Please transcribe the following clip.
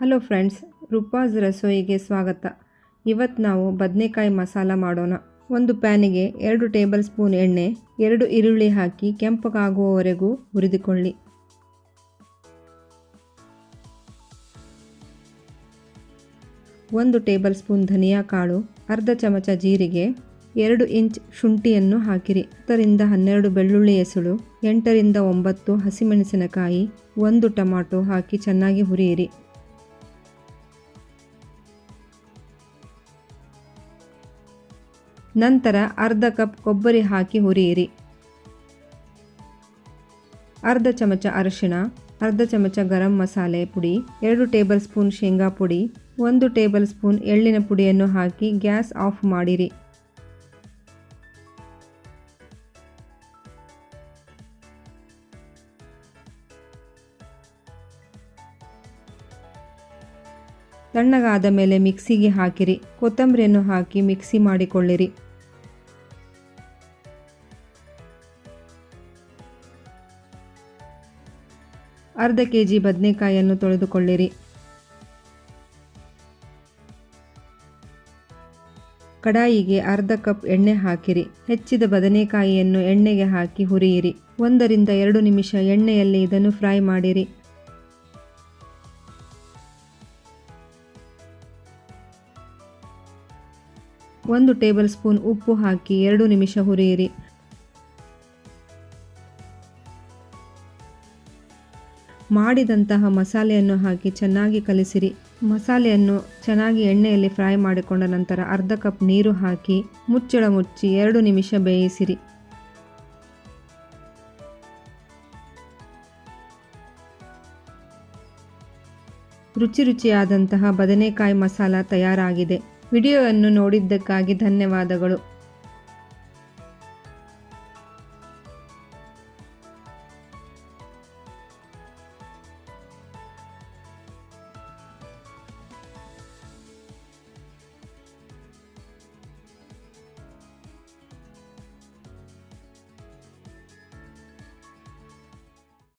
Hello friends Roopa's ರಸೋಯಿಗೆ ಸ್ವಾಗತ. ಇವತ್ತು ನಾವು ಬದನೆಕಾಯಿ ಮಸಾಲ ಮಾಡೋಣ. ಒಂದು ಪ್ಯಾನಿಗೆ ಎರಡು ಟೇಬಲ್ ಸ್ಪೂನ್ ಎಣ್ಣೆ, ಎರಡು ಈರುಳ್ಳಿ ಹಾಕಿ ಕೆಂಪಗಾಗುವವರೆಗೂ ಹುರಿದುಕೊಳ್ಳಿ. ಒಂದು ಟೇಬಲ್ ಸ್ಪೂನ್ ಧನಿಯಾ ಕಾಳು, ಅರ್ಧ ಚಮಚ ಜೀರಿಗೆ, ಎರಡು ಇಂಚ್ ಶುಂಠಿಯನ್ನು ಹಾಕಿರಿ. ಹತ್ತರಿಂದ ಹನ್ನೆರಡು ಬೆಳ್ಳುಳ್ಳಿ ಎಸಳು ಎಂಟರಿಂದ ಒಂಬತ್ತು ಹಸಿಮೆಣಸಿನಕಾಯಿ, ಒಂದು ಟೊಮಾಟೊ ಹಾಕಿ ಚೆನ್ನಾಗಿ ಹುರಿಯಿರಿ. ನಂತರ ಅರ್ಧ ಕಪ್ ಕೊಬ್ಬರಿ ಹಾಕಿ ಹುರಿಯಿರಿ. ಅರ್ಧ ಚಮಚ ಅರಿಶಿಣ, ಅರ್ಧ ಚಮಚ ಗರಂ ಮಸಾಲೆ ಪುಡಿ, ಎರಡು ಟೇಬಲ್ ಸ್ಪೂನ್ ಶೇಂಗಾ ಪುಡಿ, ಒಂದು ಟೇಬಲ್ ಸ್ಪೂನ್ ಎಳ್ಳಿನ ಪುಡಿಯನ್ನು ಹಾಕಿ ಗ್ಯಾಸ್ ಆಫ್ ಮಾಡಿರಿ. ತಣ್ಣಗಾದ ಮೇಲೆ ಮಿಕ್ಸಿಗೆ ಹಾಕಿರಿ. ಕೊತ್ತಂಬರಿಯನ್ನು ಹಾಕಿ ಮಿಕ್ಸಿ ಮಾಡಿಕೊಳ್ಳಿರಿ. ಅರ್ಧ ಕೆ ಜಿ ಬದನೆಕಾಯಿಯನ್ನು ತೊಳೆದುಕೊಳ್ಳಿರಿ. ಕಡಾಯಿಗೆ ಅರ್ಧ ಕಪ್ ಎಣ್ಣೆ ಹಾಕಿರಿ. ಹೆಚ್ಚಿದ ಬದನೆಕಾಯಿಯನ್ನು ಎಣ್ಣೆಗೆ ಹಾಕಿ ಹುರಿಯಿರಿ. ಒಂದರಿಂದ ಎರಡು ನಿಮಿಷ ಎಣ್ಣೆಯಲ್ಲಿ ಇದನ್ನು ಫ್ರೈ ಮಾಡಿರಿ. ಒಂದು ಟೇಬಲ್ ಸ್ಪೂನ್ ಉಪ್ಪು ಹಾಕಿ ಎರಡು ನಿಮಿಷ ಹುರಿಯಿರಿ. ಮಾಡಿದಂತಹ ಮಸಾಲೆಯನ್ನು ಹಾಕಿ ಚೆನ್ನಾಗಿ ಕಲಿಸಿರಿ. ಮಸಾಲೆಯನ್ನು ಚೆನ್ನಾಗಿ ಎಣ್ಣೆಯಲ್ಲಿ ಫ್ರೈ ಮಾಡಿಕೊಂಡ ನಂತರ ಅರ್ಧ ಕಪ್ ನೀರು ಹಾಕಿ ಮುಚ್ಚಳ ಮುಚ್ಚಿ ಎರಡು ನಿಮಿಷ ಬೇಯಿಸಿರಿ. ರುಚಿ ರುಚಿಯಾದಂತಹ ಬದನೆಕಾಯಿ ಮಸಾಲ ತಯಾರಾಗಿದೆ. ವಿಡಿಯೋವನ್ನು ನೋಡಿದ್ದಕ್ಕಾಗಿ ಧನ್ಯವಾದಗಳು.